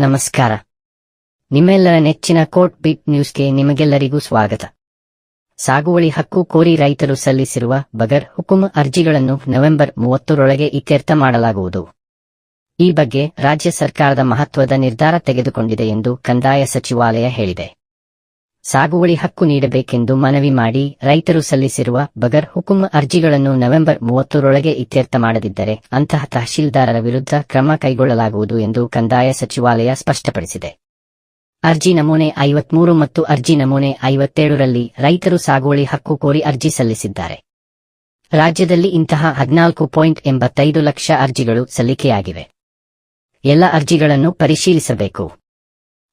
ನಮಸ್ಕಾರ. ನಿಮ್ಮೆಲ್ಲರ ನೆಚ್ಚಿನ ಕೋರ್ಟ್ ಬೀಟ್ ನ್ಯೂಸ್ಗೆ ನಿಮಗೆಲ್ಲರಿಗೂ ಸ್ವಾಗತ. ಸಾಗುವಳಿ ಹಕ್ಕು ಕೋರಿ ರೈತರು ಸಲ್ಲಿಸಿರುವ ಬಗರ್ ಹುಕುಂ ಅರ್ಜಿಗಳನ್ನು ನವೆಂಬರ್ ಮೂವತ್ತರೊಳಗೆ ಇತ್ಯರ್ಥ ಮಾಡಲಾಗುವುದು. ಈ ಬಗ್ಗೆ ರಾಜ್ಯ ಸರ್ಕಾರದ ಮಹತ್ವದ ನಿರ್ಧಾರ ತೆಗೆದುಕೊಂಡಿದೆ ಎಂದು ಕಂದಾಯ ಸಚಿವಾಲಯ ಹೇಳಿದೆ. ಸಾಗುವಳಿ ಹಕ್ಕು ನೀಡಬೇಕೆಂದು ಮನವಿ ಮಾಡಿ ರೈತರು ಸಲ್ಲಿಸಿರುವ ಬಗರ್ ಹುಕುಂ ಅರ್ಜಿಗಳನ್ನು ನವೆಂಬರ್ ಮೂವತ್ತರೊಳಗೆ ಇತ್ಯರ್ಥ ಮಾಡದಿದ್ದರೆ ಅಂತಹ ತಹಶೀಲ್ದಾರರ ವಿರುದ್ಧ ಕ್ರಮ ಕೈಗೊಳ್ಳಲಾಗುವುದು ಎಂದು ಕಂದಾಯ ಸಚಿವಾಲಯ ಸ್ಪಷ್ಟಪಡಿಸಿದೆ. ಅರ್ಜಿ ನಮೂನೆ ಐವತ್ಮೂರು ಮತ್ತು ಅರ್ಜಿ ನಮೂನೆ ಐವತ್ತೇಳರಲ್ಲಿ ರೈತರು ಸಾಗುವಳಿ ಹಕ್ಕು ಕೋರಿ ಅರ್ಜಿ ಸಲ್ಲಿಸಿದ್ದಾರೆ. ರಾಜ್ಯದಲ್ಲಿ ಇಂತಹ ಹದಿನಾಲ್ಕು ಪಾಯಿಂಟ್ ಎಂಬತ್ತೈದು ಲಕ್ಷ ಅರ್ಜಿಗಳು ಸಲ್ಲಿಕೆಯಾಗಿವೆ. ಎಲ್ಲ ಅರ್ಜಿಗಳನ್ನು ಪರಿಶೀಲಿಸಬೇಕು.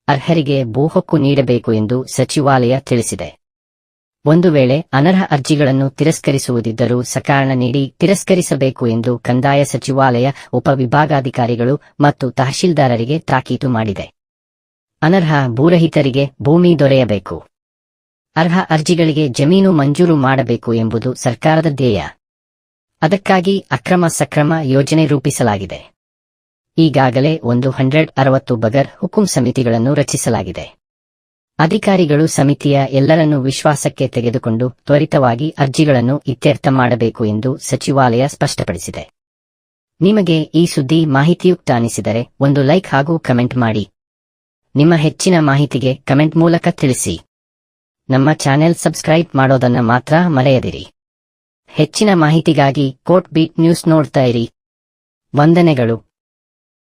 ಅರ್ಹರಿಗೆ ಭೂಹಕ್ಕು ನೀಡಬೇಕು ಎಂದು ಸಚಿವಾಲಯ ತಿಳಿಸಿದೆ. ಒಂದು ವೇಳೆ ಅನರ್ಹ ಅರ್ಜಿಗಳನ್ನು ತಿರಸ್ಕರಿಸುವುದಿದ್ದರೂ ಸಕಾರಣ ನೀಡಿ ತಿರಸ್ಕರಿಸಬೇಕು ಎಂದು ಕಂದಾಯ ಸಚಿವಾಲಯ ಉಪವಿಭಾಗಾಧಿಕಾರಿಗಳು ಮತ್ತು ತಹಶೀಲ್ದಾರರಿಗೆ ತಾಕೀತು ಮಾಡಿದೆ. ಅನರ್ಹ ಭೂರಹಿತರಿಗೆ ಭೂಮಿ ದೊರೆಯಬೇಕು. ಅರ್ಹ ಅರ್ಜಿಗಳಿಗೆ ಜಮೀನು ಮಂಜೂರು ಮಾಡಬೇಕು ಎಂಬುದು ಸರ್ಕಾರದ ಧ್ಯೇಯ. ಅದಕ್ಕಾಗಿ ಅಕ್ರಮ ಸಕ್ರಮ ಯೋಜನೆ ರೂಪಿಸಲಾಗಿದೆ. ಈಗಾಗಲೇ ಒಂದು ಹಂಡ್ರೆಡ್ ಅರವತ್ತು ಬಗರ್ ಹುಕುಂ ಸಮಿತಿಗಳನ್ನು ರಚಿಸಲಾಗಿದೆ. ಅಧಿಕಾರಿಗಳು ಸಮಿತಿಯ ಎಲ್ಲರನ್ನೂ ವಿಶ್ವಾಸಕ್ಕೆ ತೆಗೆದುಕೊಂಡು ತ್ವರಿತವಾಗಿ ಅರ್ಜಿಗಳನ್ನು ಇತ್ಯರ್ಥ ಮಾಡಬೇಕು ಎಂದು ಸಚಿವಾಲಯ ಸ್ಪಷ್ಟಪಡಿಸಿದೆ. ನಿಮಗೆ ಈ ಸುದ್ದಿ ಮಾಹಿತಿಯುಕ್ತ ಅನಿಸಿದರೆ ಒಂದು ಲೈಕ್ ಹಾಗೂ ಕಮೆಂಟ್ ಮಾಡಿ. ನಿಮ್ಮ ಹೆಚ್ಚಿನ ಮಾಹಿತಿಗೆ ಕಮೆಂಟ್ ಮೂಲಕ ತಿಳಿಸಿ. ನಮ್ಮ ಚಾನೆಲ್ ಸಬ್ಸ್ಕ್ರೈಬ್ ಮಾಡೋದನ್ನ ಮಾತ್ರ ಮರೆಯದಿರಿ. ಹೆಚ್ಚಿನ ಮಾಹಿತಿಗಾಗಿ ಕೋರ್ಟ್ ಬೀಟ್ ನ್ಯೂಸ್ ನೋಡ್ತಾ ಇರಿ. ವಂದನೆಗಳು.